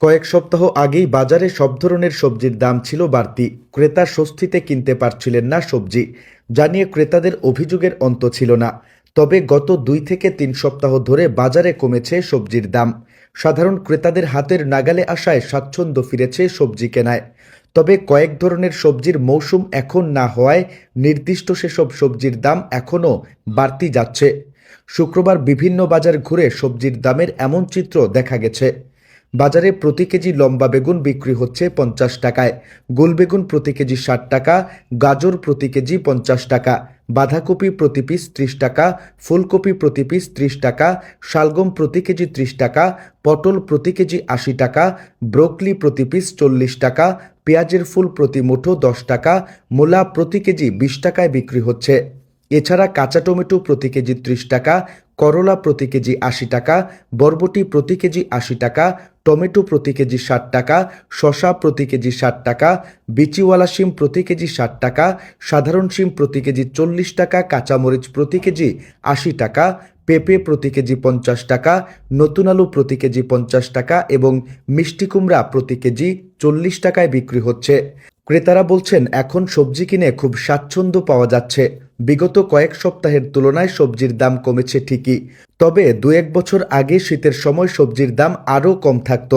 কয়েক সপ্তাহ আগেই বাজারে সব ধরনের সবজির দাম ছিল বাড়তি। ক্রেতা স্বস্তিতে কিনতে পারছিলেন না সবজি। জানিয়ে ক্রেতাদের অভিযোগের অন্ত ছিল না। তবে গত দুই থেকে তিন সপ্তাহ ধরে বাজারে কমেছে সবজির দাম। সাধারণ ক্রেতাদের হাতের নাগালে আসায় স্বাচ্ছন্দ্য ফিরেছে সবজি কেনায়। তবে কয়েক ধরনের সবজির মৌসুম এখন না হওয়ায় নির্দিষ্ট সেসব সবজির দাম এখনও বাড়তি যাচ্ছে। শুক্রবার বিভিন্ন বাজার ঘুরে সবজির দামের এমন চিত্র দেখা গেছে। বাজারে প্রতি কেজি লম্বা বেগুন বিক্রি হচ্ছে পঞ্চাশ টাকায়। গোল বেগুন প্রতি কেজি ষাট টাকা, গাজর প্রতি কেজি পঞ্চাশ টাকা, বাঁধাকপি প্রতি পিস ত্রিশ টাকা, ফুলকপি প্রতি পিস ত্রিশ টাকা, শালগম প্রতি কেজি ত্রিশ টাকা, পটল প্রতি কেজি আশি টাকা, ব্রোকলি প্রতি পিস চল্লিশ টাকা, পেঁয়াজের ফুল প্রতি মুঠো দশ টাকা, মূলা প্রতি কেজি বিশ টাকায় বিক্রি হচ্ছে। এছাড়া কাঁচা টমেটো প্রতি কেজি ত্রিশ টাকা করলা প্রতি কেজি আশি টাকা বরবটি প্রতি কেজি আশি টাকা টমেটো প্রতি কেজি ষাট টাকা শসা প্রতি কেজি ষাট টাকা বিচিওয়ালা শিম প্রতি কেজি ষাট টাকা সাধারণ শিম প্রতি কেজি চল্লিশ টাকা কাঁচামরিচ প্রতি কেজি আশি টাকা পেঁপে প্রতি কেজি পঞ্চাশ টাকা নতুন আলু প্রতি কেজি পঞ্চাশ টাকা এবং মিষ্টি কুমড়া প্রতি কেজি চল্লিশ টাকায় বিক্রি হচ্ছে ক্রেতারা বলছেন এখন সবজি কিনে খুব স্বাচ্ছন্দ্য পাওয়া যাচ্ছে বিগত কয়েক সপ্তাহের তুলনায় সবজির দাম কমেছে ঠিকই। তবে দু এক বছর আগে শীতের সময় সবজির দাম আরও কম থাকত।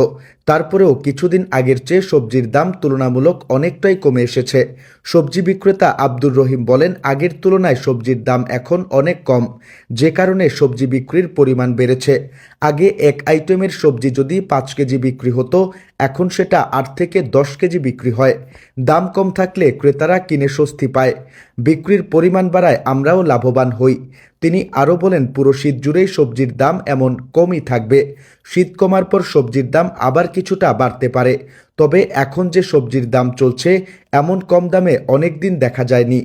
তারপরেও কিছুদিন আগের চেয়ে সবজির দাম তুলনামূলক অনেকটাই কমে এসেছে। সবজি বিক্রেতা আব্দুর রহিম বলেন, আগের তুলনায় সবজির দাম এখন অনেক কম। যে কারণে সবজি বিক্রির পরিমাণ বেড়েছে। আগে এক আইটেমের সবজি যদি পাঁচ কেজি বিক্রি হতো, এখন সেটা আট থেকে দশ কেজি বিক্রি হয়। দাম কম থাকলে ক্রেতারা কিনে স্বস্তি পায়। বিক্রির পরিমাণ বাড়ায় আমরাও লাভবান হই। তিনি আরও বলেন, পুরো শীত জুড়েই সবজির দাম এমন কমই থাকবে। শীত কমার পর সবজির দাম আবার কিছুটা বাড়তে পারে। তবে এখন যে সবজির দাম চলছে, এমন কম দামে অনেক দিন দেখা যায়নি।